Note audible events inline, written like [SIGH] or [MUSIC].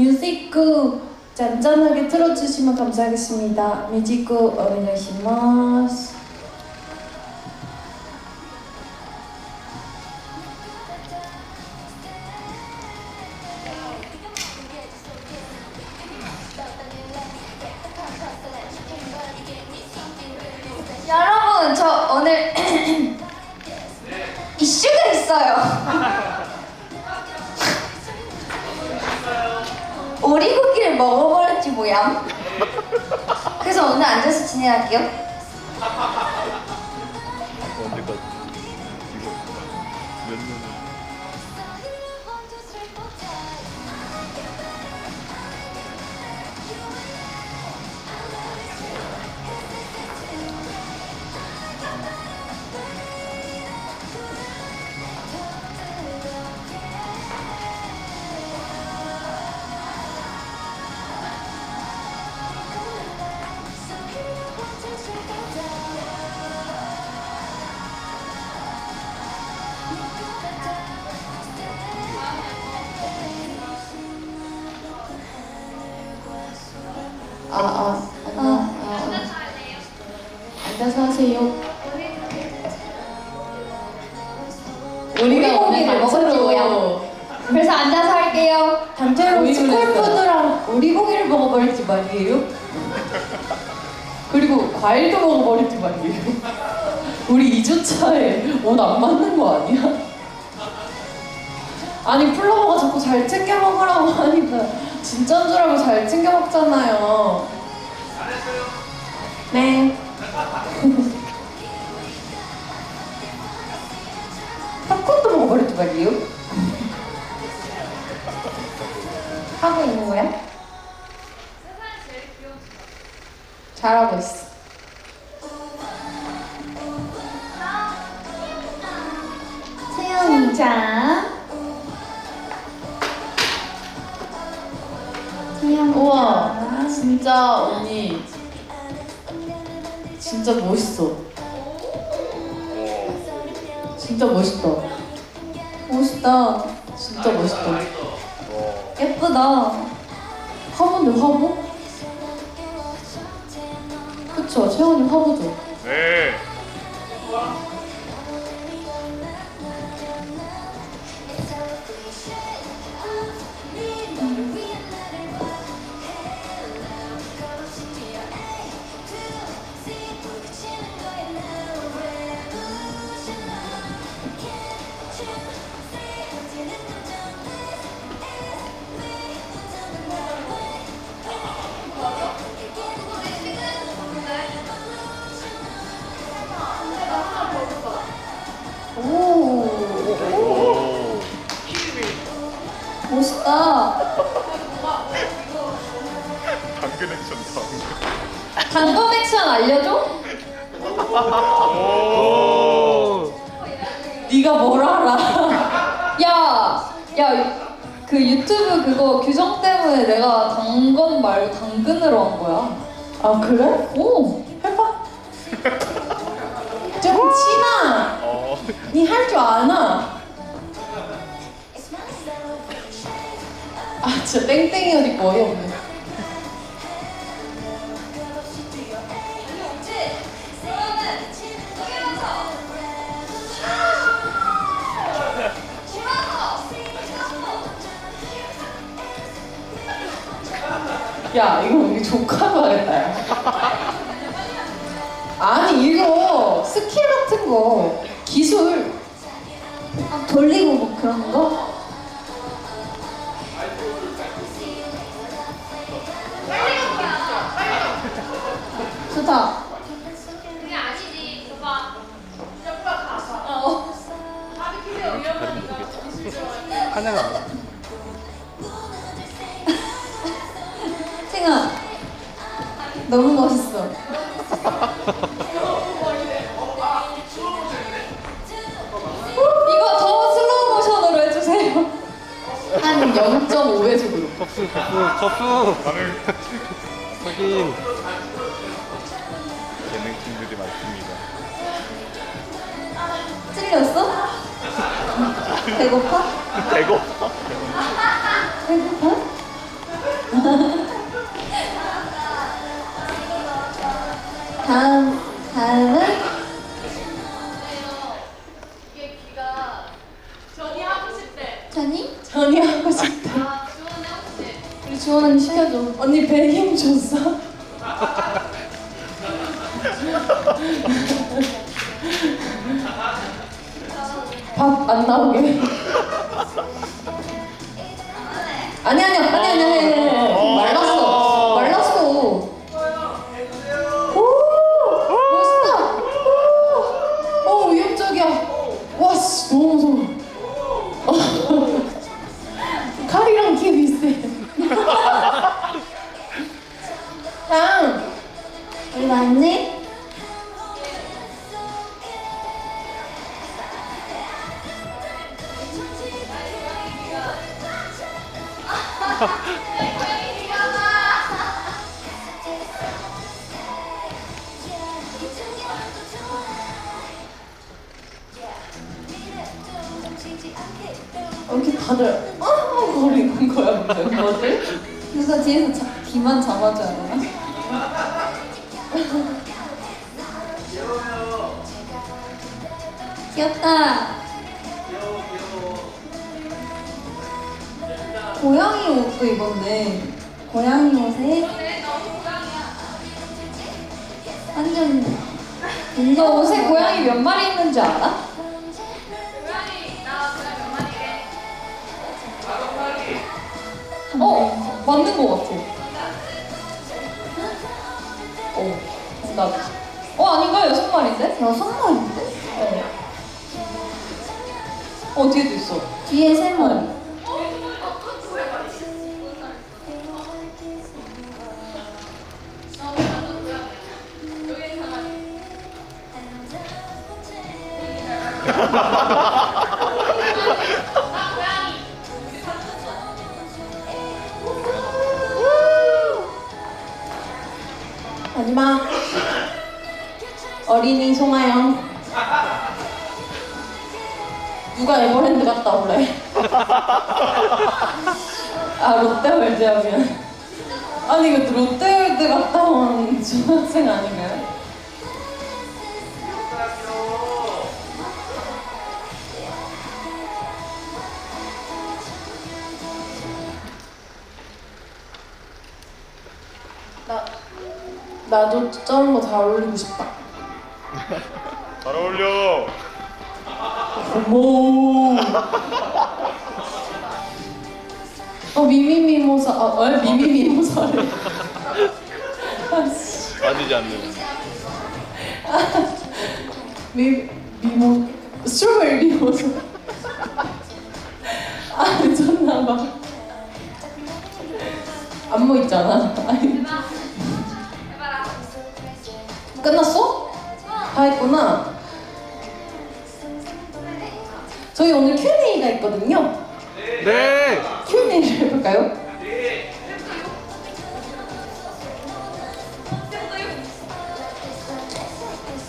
뮤직구 잔잔하게 틀어주시면 감사하겠습니다. 뮤직구 오네가시마 뭐야. 그래서 오늘 앉아서 진행할게요. 언제까지? 이거 몇 년? 아, 아, 아, 아. 앉아서 하세요. 우리가 오늘 오리고기를 먹었지 뭐야. 단체로 그래서 앉아서 할게요. 단체로 오리고기를 스콜푸드랑 오리고기를 먹어버렸지 말이에요. 그리고 과일도 먹어버렸지 말이에요. 우리 2주차에 옷 안 맞는 거 아니야? 아니 플로버가 자꾸 잘 챙겨 먹으라고 하니까 진짜인 줄 알고 잘 챙겨 먹잖아요. 네. [LAUGHS] 팝콘도 먹어버렸지 말이에요. 하고 있는 거야? 잘하고 있어. 세영이 진짜 언니 진짜 멋있어. 진짜 멋있다. 멋있다. 진짜 멋있다. 예쁘다. 화보인데 화보? 그쵸 채원이 화보죠. 네. 멋있다. 당근 액션 당근. 단검 액션 알려줘? 오. 네가 뭘 알아? 야, 야, 그 유튜브 그거 규정 때문에 내가 당건 말고 당근으로 한 거야. 아 그래? 오, 해봐. 좀 친아. 어. 니 할 줄 아나? 아 진짜 땡땡이 옷 입고 어이없네. 야 이거 우리 조카도 하겠다 야. 아니 이거 스킬 같은 거 기술 아, 돌리고 뭐 그런 거? 좋다. 그게 아니지. 줘봐. 어. 다른 모르겠어. 하나가 알아. [LAUGHS] 생아, 너무 멋있어. 이거 더 슬로우 모션으로 해주세요. 한 0.5배 속으로 접수 접수 접수 나는 [LAUGHS] 확인 예능팀들이 많습니다. 찔렸어? 배고파? 배고파? 배고파? 다음, 다음은? 전이 하고 싶대. 전이? 전이 하고 싶다. 아, 주원이 하고 싶대. 우리 주원 시켜줘. 언니 배힘 줬어? 밥 안 나오게. 아니 아니 아니 아니 아니 아니 말랐어 말랐어. 오 멋있다. 오, 오 위협적이야. 와 씨, 너무 무서워. 이렇게 다들 아 거리는 거야 멤버들? 누가 뒤에서 자, 귀만 잡아줘야 되나? 귀엽다. 고양이 옷도 입었네. 고양이 옷에 완전 너 옷에 고양이 몇 마리 있는 줄 알아? 어 맞는 거 같아. 어 정답. 어 아닌가 여섯 마리인데? 여섯 마리인데? 어. 어 뒤에도 있어. 뒤에 세 마리. 마지막 어린이 송하영 누가 에버랜드 갔다 올래? 아 롯데월드 하면 아니 이거 롯데월드 갔다 온 중학생 아닌가요? 나도 저런 거 잘 어울리고 싶다. 잘 어울려. 어머. 어 미미미모사 어, 어 미미미모사를. 아씨 빠지지 않는. 미 미모 스트로베리 미모사. 아 미쳤나 봐. 안무 있잖아. 아니. 끝났어? 다 했구나. 저희 오늘 Q&A가 있거든요. 네. Q&A를 해볼까요?